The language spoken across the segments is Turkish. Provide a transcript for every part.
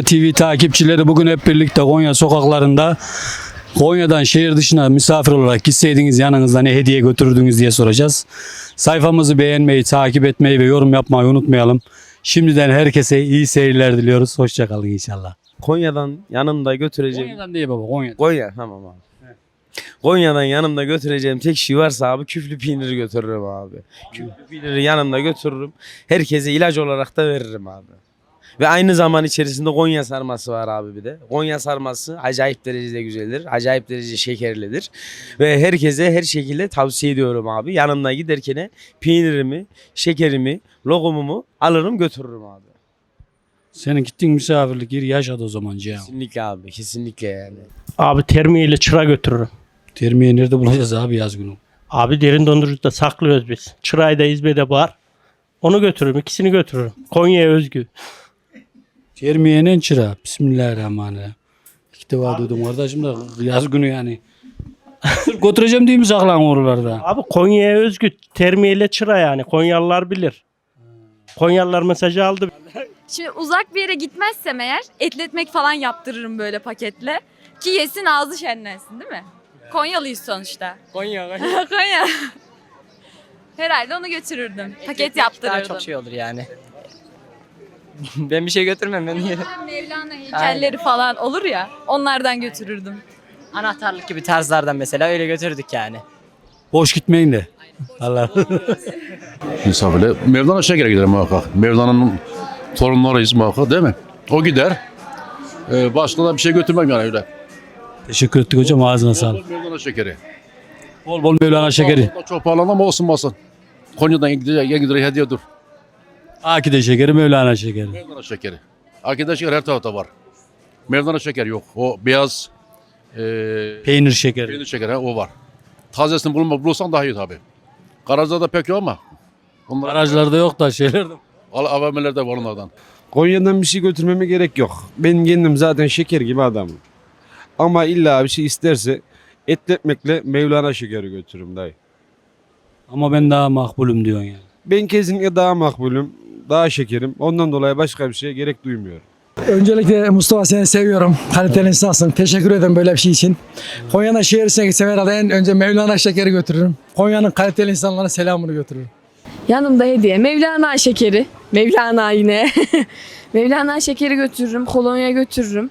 Konya TV takipçileri bugün hep birlikte Konya sokaklarında Konya'dan şehir dışına misafir olarak gitseydiniz yanınızda ne hediye götürdünüz diye soracağız. Sayfamızı beğenmeyi, takip etmeyi ve yorum yapmayı unutmayalım. Şimdiden herkese iyi seyirler diliyoruz. Hoşçakalın inşallah. Konya'dan yanımda götüreceğim. Konya'dan değil baba Konya. Konya tamam abi. Konya'dan yanımda götüreceğim tek şey varsa abi küflü peyniri götürürüm abi. Küflü peyniri yanımda götürürüm. Herkese ilaç olarak da veririm abi. Ve aynı zaman içerisinde Konya sarması var abi bir de. Konya sarması acayip derecede güzeldir. Acayip derece şekerlidir. Ve herkese her şekilde tavsiye ediyorum abi. Yanımda giderken peynirimi, şekerimi, lokumumu alırım götürürüm abi. Senin gittiğin misafirlik yeri yaşadı o zaman Cihan. Kesinlikle abi kesinlikle yani. Abi termiyeyle çıra götürürüm. Termiye nerede bulacağız abi yaz günü? Abi derin dondurucuda saklıyoruz biz. Çırayı da İzmir'de var. Onu götürürüm. ikisini götürürüm. Konya'ya özgü. Termiyenin çıra. Bismillahirrahmanirrahim. İlk defa duydum kardeşim de yaz günü yani. Götüreceğim diye mi saklan oralarda? Abi Konya'ya özgü termiyeyle çıra yani. Konyalılar bilir. Konyalılar mesajı aldı. Şimdi uzak bir yere gitmezsem eğer etletmek falan yaptırırım böyle paketle. Ki yesin ağzı şenlensin değil mi? Konyalıyız sonuçta. Konya. Konya. Herhalde onu götürürdüm. Paket yaptırırdım. Daha çok şey olur yani. ben bir şey götürmem ben niye? Mevlana heykelleri falan olur ya onlardan götürürdüm. Anahtarlık gibi tarzlardan mesela öyle götürdük yani. Boş gitmeyin de. Allah. misafirle. Mevlana Şeker'e giderim muhakkak. Mevlana'nın torunlarıyız muhakkak değil mi? O gider. Ee, başka da bir şey götürmem yani öyle. Teşekkür ettik hocam ağzına sağlık. Mevlana Şeker'i. Bol bol Mevlana şekeri. Çok pahalı ama olsun olsun. Konya'dan gidecek en güzel hediye dur. Akide şekeri Mevlana şekeri. Mevlana Şeker'i. Akide şeker her tarafta var. Mevlana Şeker yok. O beyaz e, Peynir şekeri. peynir şekeri o var. Tazesini bulma, bulursan daha iyi tabii. Garajda da pek yok ama. Onlar Garajlarda yok da şeylerde. Al AVM'lerde var onlardan. Konya'dan bir şey götürmeme gerek yok. Benim kendim zaten şeker gibi adamım. Ama illa bir şey isterse etletmekle Mevlana şekeri götürürüm dayı. Ama ben daha makbulüm diyorsun yani. Ben kesinlikle daha makbulüm, daha şekerim. Ondan dolayı başka bir şeye gerek duymuyorum. Öncelikle Mustafa seni seviyorum. Kaliteli insansın. Teşekkür ederim böyle bir şey için. Konya'da şehir gitsem herhalde en önce Mevlana şekeri götürürüm. Konya'nın kaliteli insanlarına selamını götürürüm. Yanımda hediye. Mevlana şekeri. Mevlana yine. Mevlana şekeri götürürüm. Kolonya götürürüm.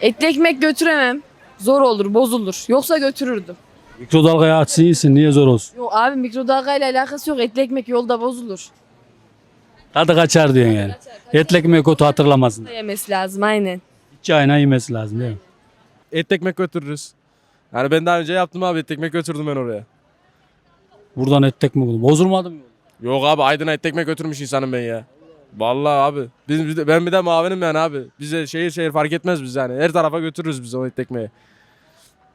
Etli ekmek götüremem. Zor olur, bozulur. Yoksa götürürdüm. Mikrodalgaya açsın iyisin niye zor olsun. Yok abi mikrodalga ile alakası yok. Etli ekmek yolda bozulur. Tadı kaçar diyorsun yani. Etli ekmeği kötü hatırlamasın. Yemesi lazım aynen. Hiç ayna yemesi lazım değil mi? Et ekmek götürürüz. Yani ben daha önce yaptım abi et ekmek götürdüm ben oraya. Buradan et ekmek olur. Bozulmadı mı? Yok abi Aydın'a et ekmek götürmüş insanım ben ya. Vallahi abi. Biz, biz de- ben bir de mavinim yani abi. Bize şehir şehir fark etmez biz yani. Her tarafa götürürüz biz o et ekmeği.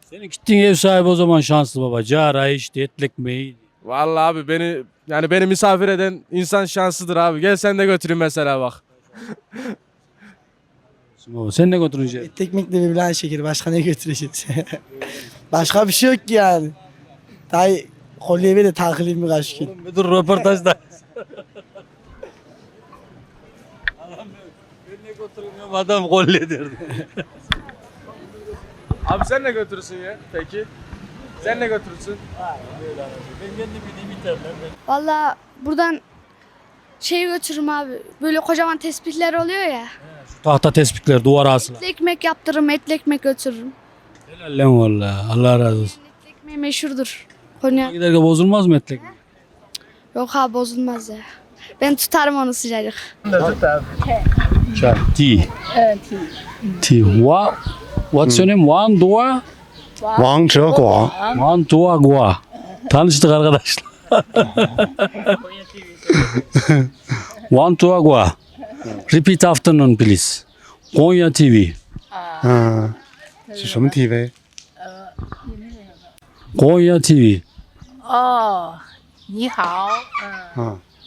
Senin gittiğin ev sahibi o zaman şanslı baba. Cara işte etli ekmeği. Vallahi abi beni yani beni misafir eden insan şanslıdır abi. Gel sen de götürün mesela bak. Baba, sen ne götüreceksin? Et ekmekle Mevlana şekeri. Başka ne götüreceğiz? Başka bir şey yok ki yani. Dayı kolyemi de takılayım birkaç gün. Müdür röportajda. Adam ben ne götürmüyorum adam kolye derdi. Abi sen ne götürürsün ya peki? Sen ne götürürsün? Valla buradan şey götürürüm abi. Böyle kocaman tespihler oluyor ya. Tahta tespitler duvara asılı. Etli ekmek yaptırırım, etli ekmek götürürüm. Helal lan valla. Allah razı olsun. Etli ekmeği meşhurdur. Konya. Giderken bozulmaz mı etli ekmek? Yok abi bozulmaz ya. Ben tutarım onu sıcacık. Çay. Tea. Evet tea. Tea. What? What's your name? Wang Dua? Wang Zheguang. Wang Zheguang. Tanıştık arkadaşlar. Wang Zheguang. Repeat afternoon please. Konya TV. Ah. Ha. Şu TV? Konya uh, TV. Oh, ni hao.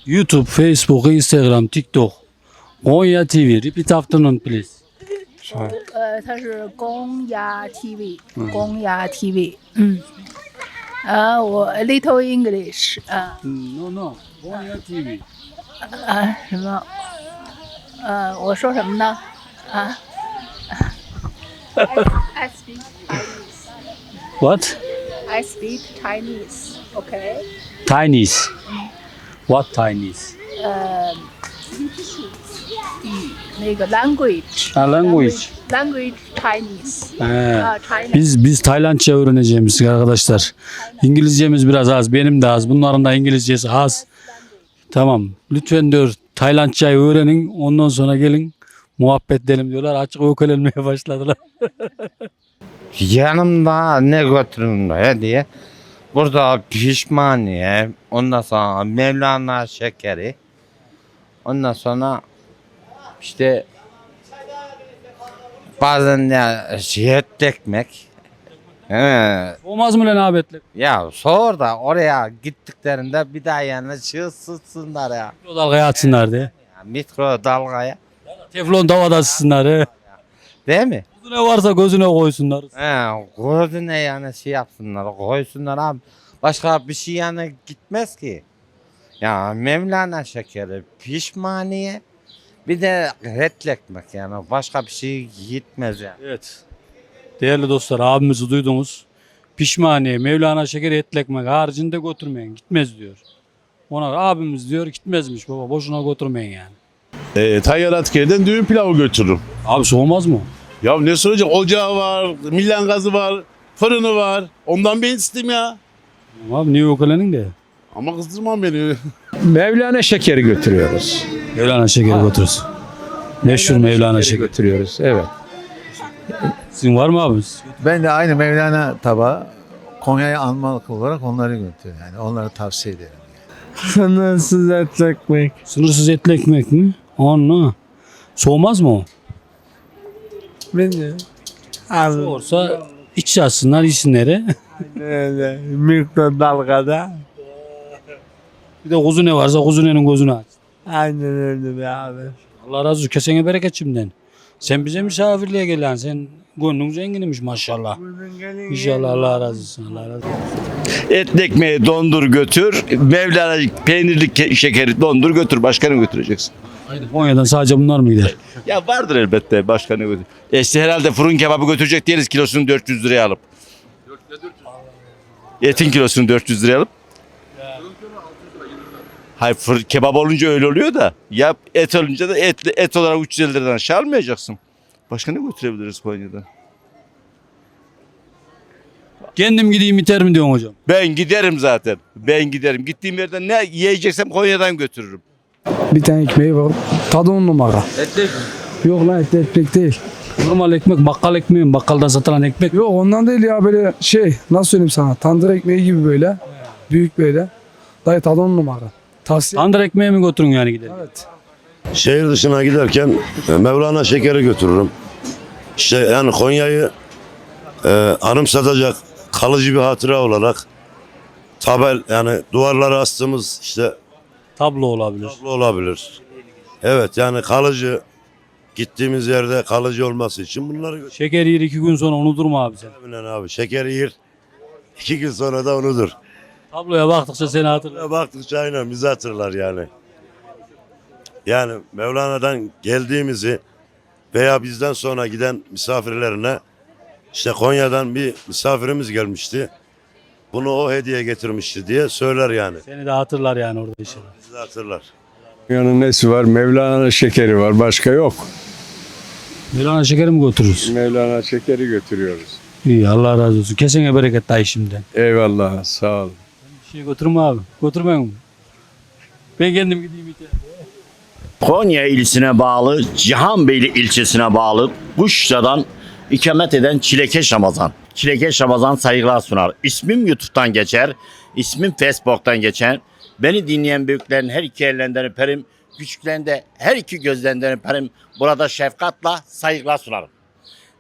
YouTube, Facebook, Instagram, TikTok. Konya TV. Repeat afternoon please. 呃，它是公鸭 TV，公鸭 TV。嗯。啊，我 Little English，啊 No no. Konya TV. 啊什么？呃，我说什么呢？啊 I speak Chinese. What? I speak Chinese. Okay. Chinese. What Chinese? 呃，语那个 language。Language. Language Chinese. He. Biz biz Taylandça öğreneceğimiz arkadaşlar. İngilizcemiz biraz az, benim de az. Bunların da İngilizcesi az. Tamam. Lütfen diyor Taylandçayı öğrenin. Ondan sonra gelin muhabbet edelim diyorlar. Açık ökelenmeye başladılar. Yanımda ne götürün hediye? Burada pişmaniye, ondan sonra Mevlana şekeri, ondan sonra işte bazen şey et ekmek. He. Olmaz mı lan abetle? Ya sor da oraya gittiklerinde bir daha yanına çıksınlar ya. O dalgaya atsınlar diye. ya mikrodalgaya. Teflon tavada ısıtsınlar. He. Değil mi? Ne varsa gözüne koysunlar. He, gözüne yani şey yapsınlar, koysunlar abi. Başka bir şey yani gitmez ki. Ya Mevlana şekeri, pişmaniye, bir de etli ekmek yani başka bir şey gitmez yani. Evet. Değerli dostlar abimizi duydunuz. Pişmaniye, Mevlana şeker etli ekmek haricinde götürmeyin. Gitmez diyor. Ona abimiz diyor gitmezmiş baba boşuna götürmeyin yani. E, tayyar askerden düğün pilavı götürürüm. Abi soğumaz mı? Ya ne soracak? Ocağı var, millen gazı var, fırını var. Ondan ben isteyeyim ya. Abi niye ökelenin de? Ama kızdırmam beni. Mevlana şekeri götürüyoruz. Mevlana şekeri götürürüz. Meşhur Mevlana şekeri. götürüyoruz. Evet. Sizin var mı abi? Ben de aynı Mevlana tabağı Konya'ya almalık olarak onları götürüyorum. Yani onları tavsiye ederim. Sınırsız et ekmek. Sınırsız etli ekmek mi? Anla. Soğumaz mı o? Ben Soğursa iç yazsınlar yesinler. Öyle mikrodalgada. Bir de kuzu ne varsa kuzunenin gözünü aç. Aynen öyle be abi. Allah razı olsun. Kesene bereket şimdiden. Sen bize misafirliğe gelen sen gönlün zenginmiş maşallah. İnşallah Allah razı olsun. Allah razı olsun. Etli ekmeği dondur götür. Mevlana peynirli ke- şekeri dondur götür. Başka ne götüreceksin? Konya'dan sadece bunlar mı gider? Ya vardır elbette başka ne götür. E işte herhalde fırın kebabı götürecek değiliz kilosunu 400 liraya alıp. Etin kilosunu 400 liraya alıp. Hayır fır, kebap olunca öyle oluyor da. Ya et olunca da et, et olarak 350 liradan aşağı almayacaksın. Başka ne götürebiliriz Konya'dan? Kendim gideyim biter mi diyorsun hocam? Ben giderim zaten. Ben giderim. Gittiğim yerden ne yiyeceksem Konya'dan götürürüm. Bir tane ekmeği var. Tadı on numara. Yok lan etli ekmek değil. Normal ekmek bakkal ekmeği mi? Bakkaldan satılan ekmek. Yok ondan değil ya böyle şey nasıl söyleyeyim sana tandır ekmeği gibi böyle. Büyük böyle. Dayı tadı on numara. Tavsiye Tandır ekmeği mi götürün yani gidelim? Evet. Şehir dışına giderken e, Mevlana şekeri götürürüm. İşte yani Konya'yı e, anımsatacak kalıcı bir hatıra olarak tabel yani duvarlara astığımız işte Tablo olabilir. tablo olabilir. Evet yani kalıcı gittiğimiz yerde kalıcı olması için bunları. Şeker yer iki gün sonra unuturma abi sen. Aynen abi şeker yer. İki gün sonra da unudur. Tabloya baktıkça seni hatırlar. Baktıkça aynen bizi hatırlar yani. Yani Mevlana'dan geldiğimizi veya bizden sonra giden misafirlerine işte Konya'dan bir misafirimiz gelmişti. Bunu o hediye getirmişti diye söyler yani. Seni de hatırlar yani orada inşallah. Bizi hatırlar. Yanın nesi var? Mevlana şekeri var. Başka yok. Mevlana şekeri mi götürürüz? Mevlana şekeri götürüyoruz. İyi Allah razı olsun. Kesene bereket dayı şimdiden. Eyvallah. Sağ ol. Şey götürme abi. Götürmeyin? Ben kendim gideyim tane. Konya ilisine bağlı Cihanbeyli ilçesine bağlı Kuşça'dan ikamet eden Çilekeş Ramazan. Çilekeş Ramazan saygılar sunar. İsmim YouTube'dan geçer, ismim Facebook'tan geçer. Beni dinleyen büyüklerin her iki ellerinden öperim, küçüklerin de her iki gözlerinden öperim. Burada şefkatla saygılar sunarım.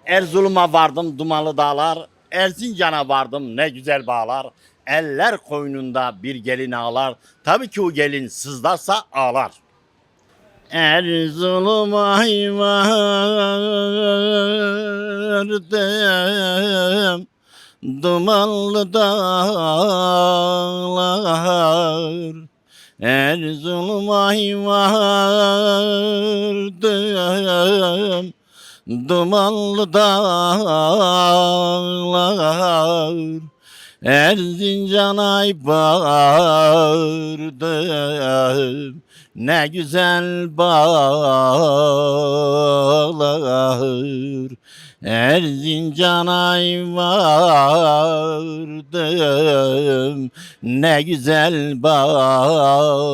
Erzurum'a vardım dumanlı dağlar, Erzincan'a vardım ne güzel bağlar. Eller koynunda bir gelin ağlar, tabii ki o gelin sızlarsa ağlar. Erzurum'a vardım Dumanlı dağlar. Erzurum'a vardım dumanlı dağlar Erzincan ay bağırdım ne güzel bağlar. Erzincan ay vardım ne güzel bağlar.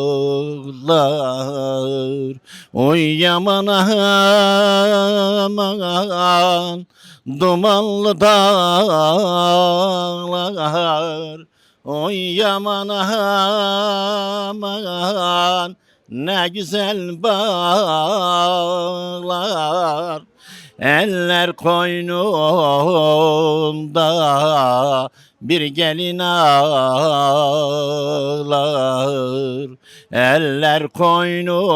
Oy yaman aman dumanlı dağlar Oy yaman aman ne güzel bağlar. Eller koynunda bir gelin ağlar. Eller koynunda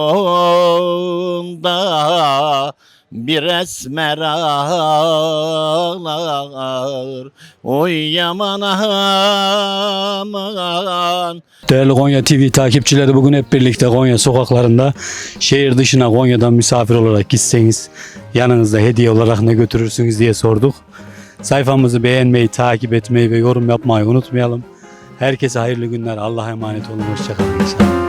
bir esmer ağlar Oy yaman aman Değerli Konya TV takipçileri bugün hep birlikte Konya sokaklarında şehir dışına Konya'dan misafir olarak gitseniz yanınızda hediye olarak ne götürürsünüz diye sorduk. Sayfamızı beğenmeyi, takip etmeyi ve yorum yapmayı unutmayalım. Herkese hayırlı günler. Allah'a emanet olun. Hoşçakalın. inşallah.